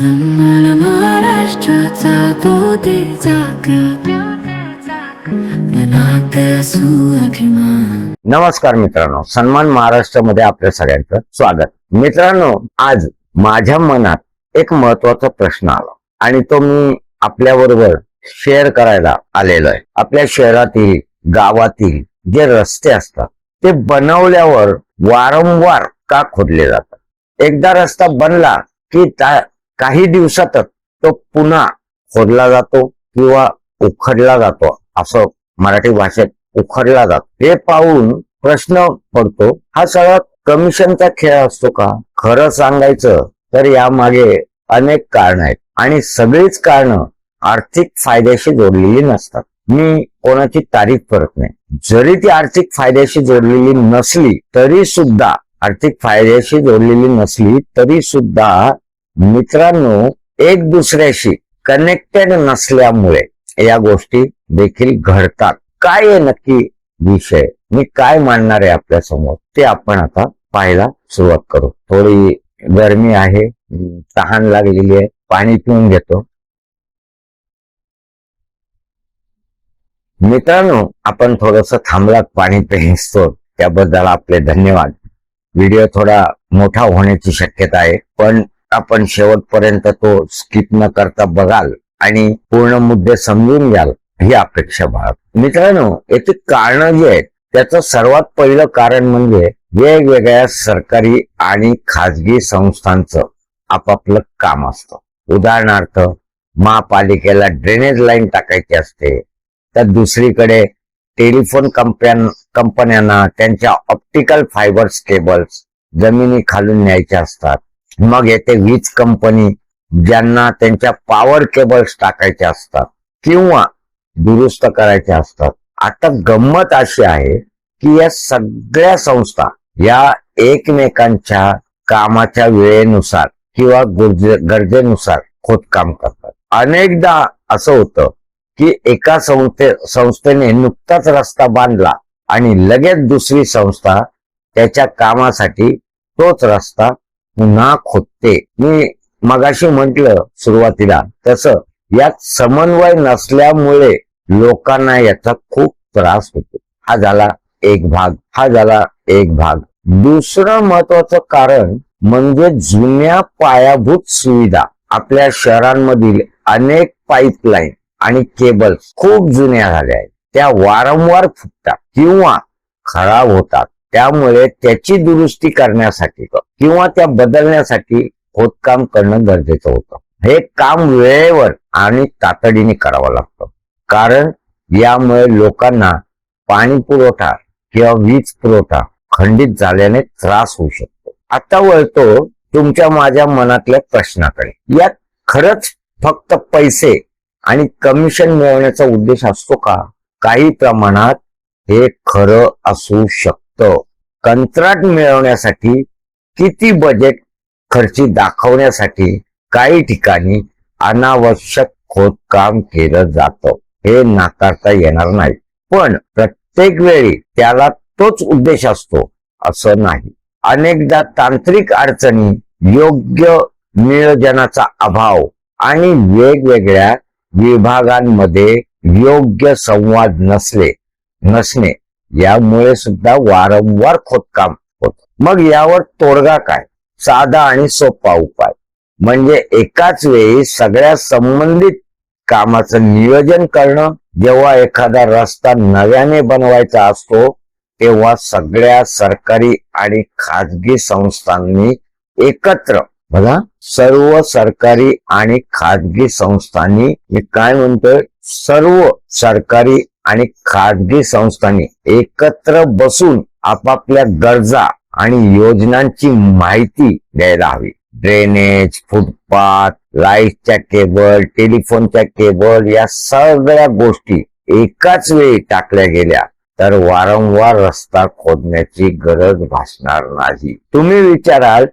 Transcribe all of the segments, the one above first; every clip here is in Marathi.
अण्णा महाराष्ट्राचा दुधीचा नमस्कार मित्रांनो सन्मान महाराष्ट्रामध्ये आपल्या सगळ्यांचं स्वागत. मित्रांनो आज माझ्या मनात एक महत्त्वाचा प्रश्न आला. आणि तो मी आपल्या बरोबर शेअर करायला आलेलो आहे. आपल्या शहरातील गावातील जे रस्ते असतात ते बनवल्यावर वारंवार का खोदले जातात? एकदा रस्ता बनला की त्या काही दिवसातच तो पुन्हा खोदला जातो किंवा उखडला जातो असं मराठी भाषेत उखडला जातो. हे पाहून प्रश्न पडतो हा सगळा कमिशनचा खेळ असतो का? खरं सांगायचं तर यामागे अनेक कारण आहेत आणि सगळीच कारण आर्थिक फायद्याशी जोडलेली नसतात. मी कोणाची तारीफ करत नाही. जरी ती आर्थिक फायद्याशी जोडलेली नसली तरी सुद्धा आर्थिक फायद्याशी जोडलेली नसली तरी सुद्धा मित्रांनो एक दुसऱ्याशी कनेक्टेड नसल्यामुळे या गोष्टी देखील घडतात. काय आहे नक्की विषय? मी काय मांडणार आहे आपल्यासमोर? ते आपण आता पाहायला सुरुवात करू. थोडी गरमी आहे तहान लागलेली आहे पाणी पिऊन घेतो. मित्रांनो आपण थोडस थांबलात पाणी पेसतो त्याबद्दल आपले धन्यवाद. व्हिडिओ थोडा मोठा होण्याची शक्यता आहे पण आपण शेवटपर्यंत तो स्किप न करता बघाल आणि पूर्ण मुद्दे समजून घ्याल ही अपेक्षा बाळग. मित्रांनो येथे कारण जी आहेत त्याचं सर्वात पहिलं कारण म्हणजे वेगवेगळ्या सरकारी आणि खाजगी संस्थांचं आपापलं काम असतं. उदाहरणार्थ महापालिकेला ड्रेनेज लाईन टाकायची असते तर दुसरीकडे टेलिफोन कंपन्या कंपन्यांना त्यांच्या ऑप्टिकल फायबर्स केबल्स जमिनी खालून न्यायच्या असतात. मग येते वीज कंपनी ज्यांना त्यांच्या पॉवर केबल्स टाकायचे असतात किंवा दुरुस्त करायचे असतात. आता गंमत अशी आहे की या सगळ्या संस्था या एकमेकांच्या कामाच्या वेळेनुसार किंवा गरजेनुसार खोदकाम करतात. अनेकदा असं होतं की एका संस्थे संस्थेने नुकताच रस्ता बांधला आणि लगेच दुसरी संस्था त्याच्या कामासाठी तोच रस्ता पुन्हा खोदते. मी मगाशी म्हटलं सुरुवातीला तस यात समन्वय नसल्यामुळे लोकांना याचा खूप त्रास होतो. हा झाला एक भाग हा झाला एक भाग. दुसरं महत्वाचं कारण म्हणजे जुन्या पायाभूत सुविधा आपल्या शहरांमधील अनेक पाईपलाईन आणि केबल्स खूप जुन्या झाल्या आहेत. त्या वारंवार फुटतात किंवा खराब होतात. त्यामुळे त्याची दुरुस्ती करण्यासाठी किंवा त्या बदलण्यासाठी खोदकाम करणं गरजेचं होतं. हे काम वेळेवर आणि तातडीने करावं लागतं. कारण यामुळे लोकांना पाणी पुरवठा किंवा वीज पुरवठा खंडित झाल्याने त्रास होऊ शकतो. आता वळतो तुमच्या माझ्या मनातल्या प्रश्नाकडे. यात खरंच फक्त पैसे आणि कमिशन मिळवण्याचा उद्देश असतो का? काही प्रमाणात हे खरं असू शकतं. कंत्राट मिळवण्यासाठी किती बजेट खर्ची दाखवण्यासाठी काही ठिकाणी अनावश्यक खोदकाम केलं जातं. हे नाकारता येणार नाही. पण प्रत्येक वेळी त्याला तोच उद्देश असतो असं नाही. अनेकदा तांत्रिक अडचणी योग्य नियोजनाचा अभाव आणि वेगवेगळ्या विभागांमध्ये योग्य संवाद नसले नसणे यामुळे सुद्धा वारंवार खोदकाम मग यावर तोडगा काय? साधा आणि सोपा उपाय. म्हणजे एकाच वेळी सगळ्या संबंधित कामाचं नियोजन करणं जेव्हा एखादा रस्ता नव्याने बनवायचा असतो तेव्हा सगळ्या सरकारी आणि खाजगी संस्थांनी एकत्र बघा सर्व सरकारी आणि खाजगी संस्थांनी मी काय म्हणतोय? सर्व सरकारी आणि खाजगी संस्थांनी एकत्र बसून आपापल्या गरजा आणि योजनांची माहिती द्यायला हवी. ड्रेनेज फुटपाथ लाईटच्या केबल टेलिफोनच्या केबल या सगळ्या गोष्टी एकाच वेळी टाकल्या गेल्या तर वारंवार रस्ता खोदण्याची गरज भासणार नाही. तुम्ही विचाराल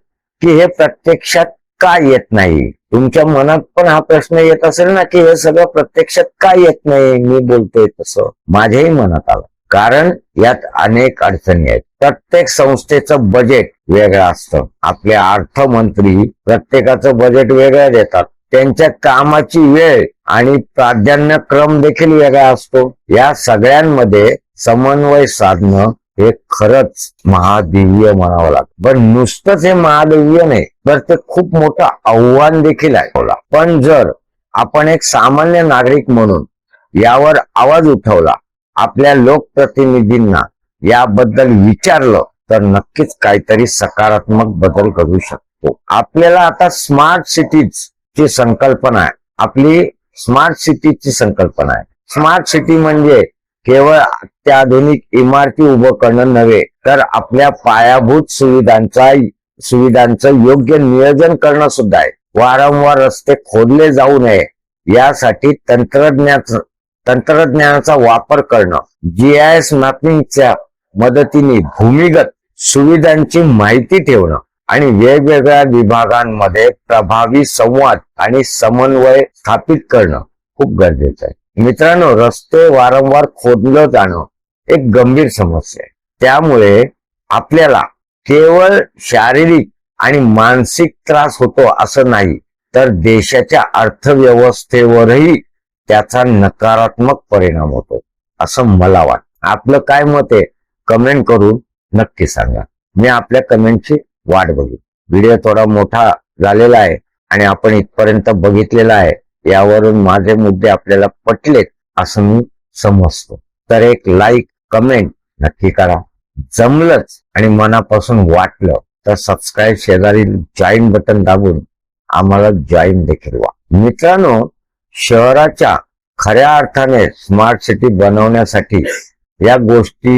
की हे प्रत्यक्षात का येत नाही? तुमच्या मनात पण हा प्रश्न येत असेल ना की हे सगळं प्रत्यक्षात का येत नाही? मी बोलतोय तसं. माझ्याही मनात आलं. कारण यात अनेक अडचणी आहेत. प्रत्येक संस्थेचं बजेट वेगळं असतं. आपले अर्थमंत्री प्रत्येकाचं बजेट वेगळं देतात. त्यांच्या कामाची वेळ आणि प्राधान्यक्रम देखील वेगळा असतो. या सगळ्यांमध्ये समन्वय साधणं हे खरंच महादिव्य म्हणावं लागतं. पण नुसतंच हे महादेवीय नाही तर ते खूप मोठं आव्हान देखील आहे. पण जर आपण एक सामान्य नागरिक म्हणून यावर आवाज उठवला आपल्या लोकप्रतिनिधींना याबद्दल विचारलं तर नक्कीच काहीतरी सकारात्मक बदल करू शकतो. आपल्याला आता स्मार्ट सिटीज ची संकल्पना आहे. आपली स्मार्ट सिटीची संकल्पना आहे. स्मार्ट सिटी म्हणजे केवळ अत्याधुनिक इमारती उभं करणं नव्हे तर आपल्या पायाभूत सुविधांचा सुविधांचं योग्य नियोजन करणं सुद्धा आहे. वारंवार रस्ते खोदले जाऊ नये यासाठी तंत्रज्ञानाचं तंत्रज्ञानाचा वापर करणं जी आय एस मॅपिंगच्या मदतीने भूमिगत सुविधांची माहिती ठेवणं आणि वेगवेगळ्या विभागांमध्ये प्रभावी संवाद आणि समन्वय स्थापित करणं खूप गरजेचं आहे. मित्रांनो रस्ते वारंवार खोदलं जाणं एक गंभीर समस्या आहे. त्यामुळे आपल्याला केवळ शारीरिक आणि मानसिक त्रास होतो असं नाही तर देशाच्या अर्थव्यवस्थेवरही त्याचा नकारात्मक परिणाम होतो असं मला वाटतं. आपलं काय मत आहे? कमेंट करून नक्की सांगा. मी आपल्या कमेंटची वाट बघेन. व्हिडिओ थोडा मोठा झालेला आहे आणि आपण इथपर्यंत बघितलेला आहे यावरून माझे मुद्दे आपल्याला पटलेत असं मी समजतो. तर एक लाईक कमेंट नक्की करा. जमलंच आणि मनापासून वाटलं तर सबस्क्राईब शेजारी जॉईन बटन दाबून आम्हाला जॉईन देखील व्हा. मित्रांनो शहराच्या खऱ्या अर्थाने स्मार्ट सिटी बनवण्यासाठी या गोष्टी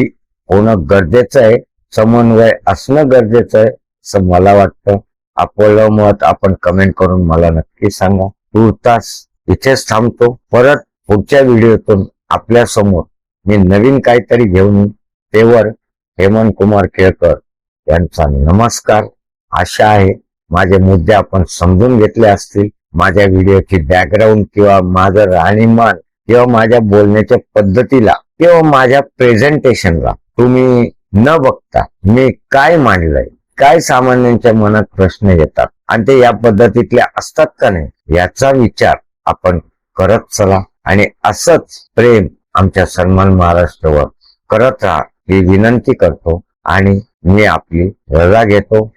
होणं गरजेचं आहे समन्वय असणं गरजेचं आहे असं मला वाटतं. आपलं मत आपण कमेंट करून मला नक्की सांगा. तुर्तास इथेच थांबतो. परत पुढच्या व्हिडिओतून आपल्यासमोर मी नवीन काहीतरी घेऊन तेवर हेमंत कुमार केळकर यांचा नमस्कार. आशा आहे माझे मुद्दे आपण समजून घेतले असतील. माझ्या व्हिडिओची बॅकग्राऊंड किंवा माझं राहणीमान किंवा माझ्या बोलण्याच्या पद्धतीला किंवा माझ्या प्रेझेंटेशनला तुम्ही न बघता मी काय मांडलंय काय सामान्यांच्या मनात प्रश्न येतात आणि ते या पद्धतीतले असतात का नाही याचा विचार आपण करत चला आणि असंच प्रेम आमच्या सन्मान महाराष्ट्रावर करत राहा ही विनंती करतो आणि मी आपली रजा घेतो.